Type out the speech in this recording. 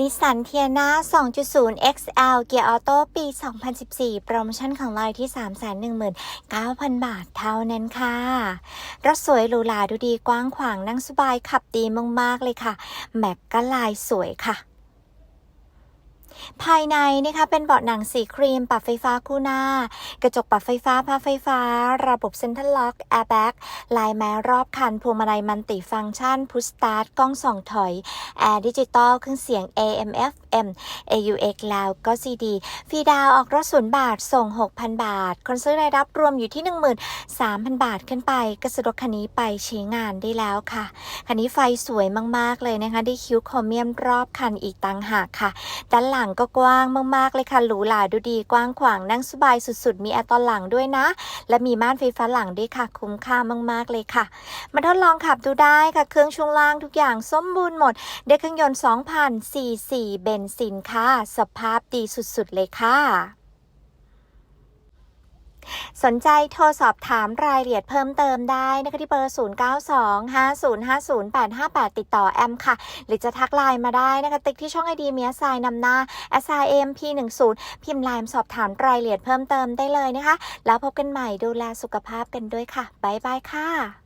นิสสันเทียนา2.0 XL เกียร์ออโต้ปี 2014 โปรโมชั่นของลอยที่ 319,000 บาทเท่านั้นค่ะ รถสวยหรูหราดูดีกว้างขวางนั่งสบายขับดีมากๆเลยค่ะ แม็กก็ลายสวยค่ะ ภายในนะคะเป็นเบาะหนังสีครีม ปรับไฟฟ้าคู่หน้า กระจกปรับไฟฟ้าผ้าไฟฟ้า ระบบเซ็นทรัลล็อกแอร์แบ็กลายแม้รอบคันพวงมาลัยมันติฟังก์ชันพุชสตาร์ทกล้องส่องถอยแอร์ดิจิตอลเครื่องเสียง AM FM AUX แล้วก็ CD ฟรีดาวออกรถศูนย์บาทส่ง 6,000 บาท คนซื้อรายรับรวมอยู่ที่ 13,000 บาทขึ้นไปก็สะดวกคันนี้ไปใช้งานได้แล้วค่ะคันนี้ไฟสวยมากๆเลยนะคะได้คิ้วโครเมียมรอบคันอีกต่างหากค่ะด้านหลังก็กว้างมากๆเลยค่ะหรูหราดูดีกว้างขวางนั่งสบายสุดๆ มีแอร์ตอนหลังด้วยนะ และมีม่านไฟฟ้าหลังด้วยค่ะคุ้มค่ามากๆเลยค่ะ มาทดลองขับดูได้ค่ะเครื่องช่วงล่างทุกอย่างสมบูรณ์หมดได้เครื่องยนต์2,000 cc เบนซินค่ะ สภาพดีสุดๆเลยค่ะ สนใจโทรสอบถามรายละเอียดเพิ่มเติมได้นะคะที่เบอร์ 0925050858 ติดต่อแอมค่ะ หรือจะทักไลน์มาได้นะคะ ติ๊กที่ช่องไอดีเมียไซนำหน้า s i m p 1 0พิมพ์ไลน์สอบถามรายละเอียดเพิ่มเติมได้เลยนะคะ แล้วพบกันใหม่ดูแลสุขภาพกันด้วยค่ะ บ๊ายบายค่ะ